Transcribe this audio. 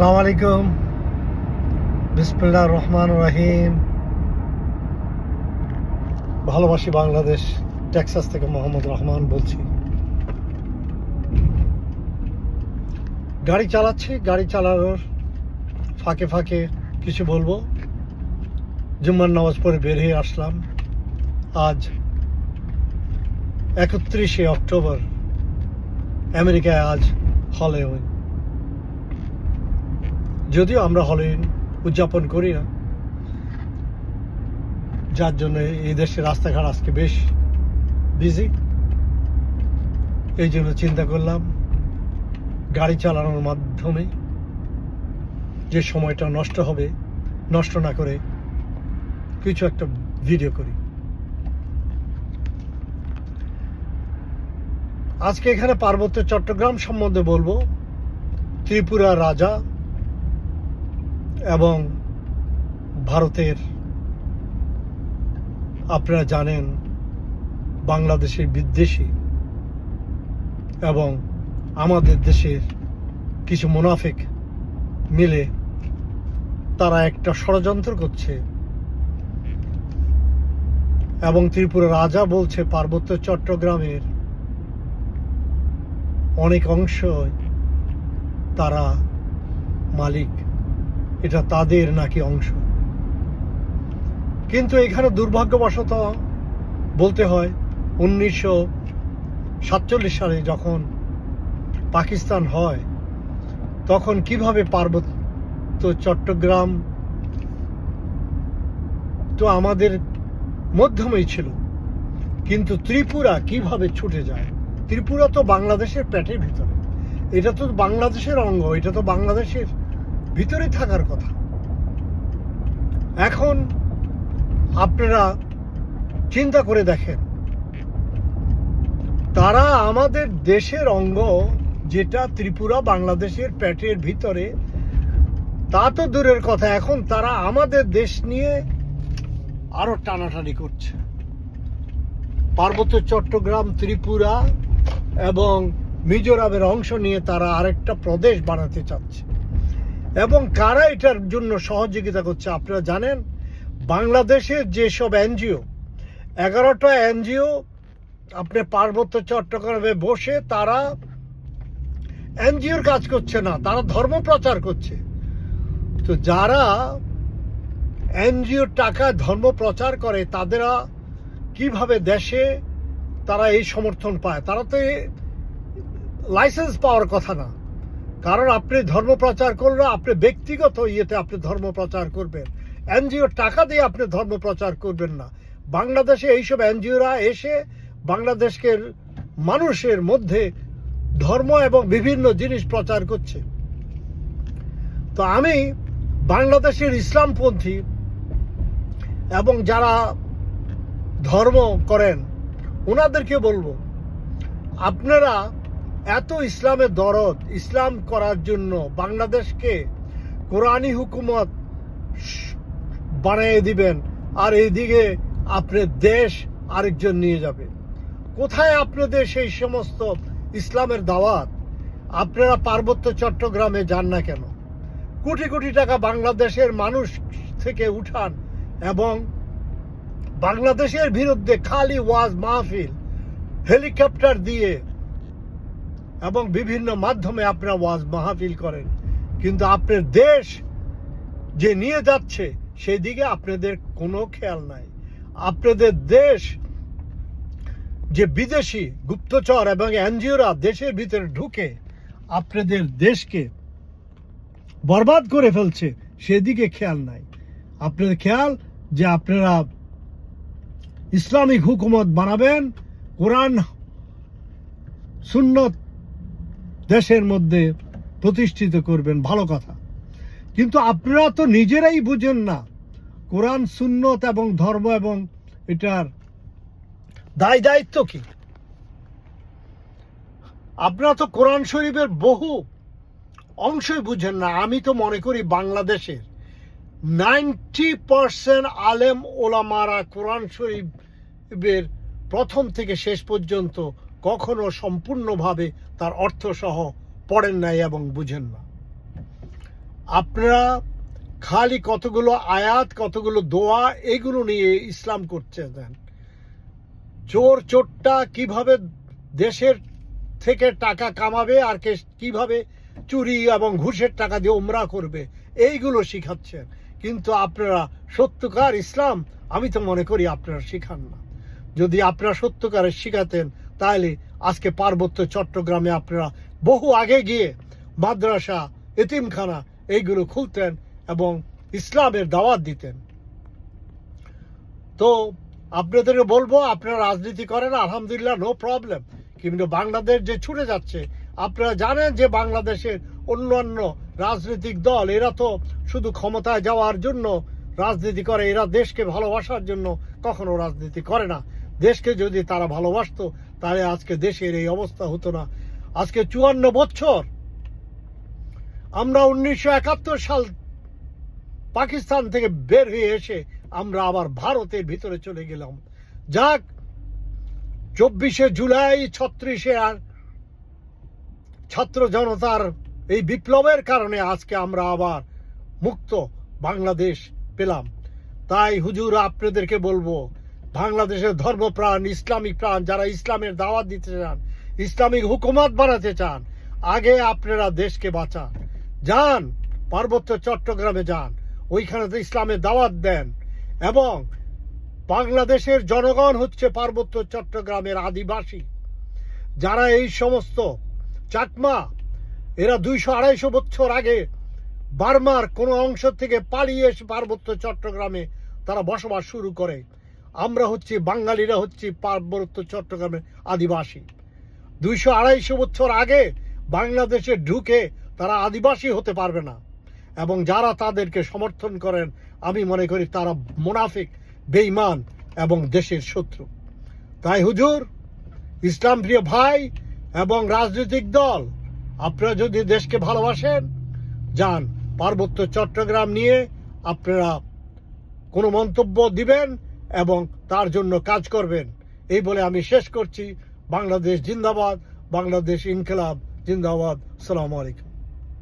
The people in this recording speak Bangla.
আসসালামু আলাইকুম। বিসমিল্লাহ রহমান রহিম। ভালোবাসি বাংলাদেশ, টেক্সাস থেকে মোহাম্মদ রহমান বলছি। গাড়ি চালাচ্ছি, গাড়ি চালানোর ফাঁকে ফাঁকে কিছু বলব। জুম্মার নামাজ পড়ে বের হয়ে আসলাম। আজ একত্রিশে অক্টোবর, আমেরিকায় আজ হলিউড যদিও আমরা হলিউড উদযাপন করি না, যার জন্য এই দেশের রাস্তাঘাট আজকে বেশ বিজি এই জন্য চিন্তা করলাম গাড়ি চালানোর মাধ্যমে যে সময়টা নষ্ট হবে, নষ্ট না করে কিছু একটা ভিডিও করি। আজকে এখানে পার্বত্য চট্টগ্রাম সম্বন্ধে বলব ত্রিপুরা রাজা এবং ভারতের, আপনারা জানেন, বাংলাদেশের বিদ্বেষী এবং আমাদের দেশের কিছু মুনাফিক মিলে তারা একটা ষড়যন্ত্র করছে। এবং ত্রিপুরা রাজা বলছে, পার্বত্য চট্টগ্রামের অনেক অংশ তারা মালিক। এটা তাদের নাকি অংশ? কিন্তু এখানে দুর্ভাগ্যবশত বলতে হয়, উনিশশো সাতচল্লিশ সালে যখন পাকিস্তান হয়, তখন কীভাবে পার্বত্য চট্টগ্রাম তো আমাদের মধ্যমেই ছিল, কিন্তু ত্রিপুরা কীভাবে ছুটে যায়? ত্রিপুরা তো বাংলাদেশের প্যাটের ভিতরে। এটা তো বাংলাদেশের অঙ্গ, এটা তো বাংলাদেশের ভিতরে থাকার কথা। এখন আপনারা চিন্তা করে দেখেন, তারা আমাদের দেশের অঙ্গ যেটা ত্রিপুরা বাংলাদেশের প্যাটের ভিতরে, তা তো দূরের কথা, এখন তারা আমাদের দেশ নিয়ে আরও টানাটানি করছে। পার্বত্য চট্টগ্রাম, ত্রিপুরা এবং মিজোরামের অংশ নিয়ে তারা আরেকটা প্রদেশ বানাতে চাচ্ছে। এবং কারা এটার জন্য সহযোগিতা করছে আপনারা জানেন? বাংলাদেশের যেসব এনজিও, এগারোটা এনজিও আপনি পার্বত্য চট্টগ্রামে বসে তারা এনজিওর কাজ করছে না, তারা ধর্ম প্রচার করছে। তো যারা এনজিওর টাকা ধর্ম প্রচার করে, তাদেরা কীভাবে দেশে তারা এই সমর্থন পায়? তারা তো লাইসেন্স পাওয়ার কথা না। কারণ আপনি ধর্ম প্রচার করলে আপনি ব্যক্তিগত ইয়েতে আপনি ধর্ম প্রচার করবেন। এনজিও টাকা দিয়ে আপনি ধর্ম প্রচার করবেন না। বাংলাদেশে এইসব এনজিওরা এসে বাংলাদেশকে মানুষের মধ্যে ধর্ম এবং বিভিন্ন জিনিস প্রচার করছে। তো আমি বাংলাদেশের ইসলামপন্থী এবং যারা ধর্ম করেন, ওনাদেরকে বলব, আপনারা এত ইসলামের দরদ ইসলাম করার জন্য বাংলাদেশকে কোরআনী হুকুমত বানিয়ে দিবেন, আর এইদিকে আপনার দেশ আরেকজন নিয়ে যাবে। কোথায় আপনাদের সেই সমস্ত ইসলামের দাওয়াত? আপনারা পার্বত্য চট্টগ্রামে যান না কেন? কোটি কোটি টাকা বাংলাদেশের মানুষ থেকে উঠান এবং বাংলাদেশের বিরুদ্ধে খালি ওয়াজ মাহফিল, হেলিকপ্টার দিয়ে এবং বিভিন্ন মাধ্যমে আপনারা ওয়াজ মাহফিল করেন। কিন্তু আপনার দেশ যে নিয়ে যাচ্ছে সেই দিকে আপনাদের কোনো খেয়াল নাই। আপনাদের দেশ যে বিদেশি গুপ্তচর এবং এনজিওরা দেশের ভিতরে ঢুকে আপনাদের দেশকে বরবাদ করে ফেলছে, সেদিকে খেয়াল নাই। আপনাদের খেয়াল যে আপনারা ইসলামিক হুকুমত বানাবেন, কোরআন, সুন্নত দেশের মধ্যে প্রতিষ্ঠিত করবেন, ভালো কথা। কিন্তু আপনারা তো নিজেরাই বুঝেন না, কোরআন, সুন্নত এবং ধর্ম এবং এটার দায় দায়িত্ব কি? আপনারা তো কোরআন শরীফের বহু অংশই বুঝেন না। আমি তো মনে করি বাংলাদেশের নাইনটি পার্সেন্ট আলেম ওলামারা কোরআন শরীফের প্রথম থেকে শেষ পর্যন্ত কখনো সম্পূর্ণভাবে তার অর্থ সহ পড়েন নাই এবং বুঝেন না। আপনারা খালি কতগুলো আয়াত, কতগুলো দোয়া এগুলো নিয়ে ইসলাম করছে দেন। চোর চোরটা কীভাবে দেশের থেকে টাকা কামাবে আর কে কীভাবে চুরি এবং ঘুষের টাকা দিয়ে ওমরা করবে, এইগুলো শিখাচ্ছেন। কিন্তু আপনারা সত্যকার ইসলাম, আমি তো মনে করি আপনারা শিখান না। যদি আপনারা সত্যকারের শিখাতেন, তাহলে আজকে পার্বত্য চট্টগ্রামে আপনারা বহু আগে গিয়ে মাদ্রাসা, এতিমখানা এইগুলো খুলতেন এবং ইসলামের দাওয়াত দিতেন। তো আপনাদেরকে বলব, আপনারা রাজনীতি করেন, আলহামদুলিল্লাহ নো প্রবলেম কিন্তু বাংলাদেশ যে ছুটে যাচ্ছে, আপনারা জানেন যে বাংলাদেশের অন্যান্য রাজনৈতিক দল, এরা তো শুধু ক্ষমতায় যাওয়ার জন্য রাজনীতি করে, এরা দেশকে ভালোবাসার জন্য কখনো রাজনীতি করে না। দেশকে যদি তারা ভালোবাসতো, তাহলে আজকে দেশের এই অবস্থা হতো না। আজকে চুয়ান্ন বছর। আমরা উনিশশো একাত্তর সাল পাকিস্তান থেকে বের হয়ে এসে আমরা আবার ভারতের ভিতরে চলে গেলাম। যাক, চব্বিশে জুলাই, ছত্রিশে আর ছাত্র জনতার এই বিপ্লবের কারণে আজকে আমরা আবার মুক্ত বাংলাদেশ পেলাম। তাই হুজুর, আপনাদেরকে বলব বাংলাদেশের ধর্মপ্রাণ, ইসলামিক প্রাণ যারা ইসলামের দাওয়াত দিতে চান, ইসলামিক হুকুমত বানাতে চান, আগে আপনারা দেশকে বাঁচান। যান, পার্বত্য চট্টগ্রামে যান, ওইখানে ইসলামের দাওয়াত দেন। এবং বাংলাদেশের জনগণ হচ্ছে পার্বত্য চট্টগ্রামের আদিবাসী। যারা এই সমস্ত চাকমা, এরা দুইশো আড়াইশো বছর আগে বার্মার কোনো অংশ থেকে পালিয়ে এসে পার্বত্য চট্টগ্রামে তারা বসবাস শুরু করে। আমরা হচ্ছি বাঙালিরা হচ্ছি পার্বত্য চট্টগ্রামের আদিবাসী। দুইশো আড়াইশো বছর আগে বাংলাদেশে ঢুকে তারা আদিবাসী হতে পারবে না। এবং যারা তাদেরকে সমর্থন করেন, আমি মনে করি তারা মুনাফিক, বেঈমান এবং দেশের শত্রু। তাই হুজুর ইসলাম প্রিয় ভাই এবং রাজনৈতিক দল, আপনারা যদি দেশকে ভালোবাসেন, যান, পার্বত্য চট্টগ্রাম নিয়ে আপনারা কোনো মন্তব্য দিবেন এবং তার জন্য কাজ করবেন। এই বলে আমি শেষ করছি। বাংলাদেশ জিন্দাবাদ, বাংলাদেশ ইনকলাব। জিন্দাবাদ। সালামু আলাইকুম।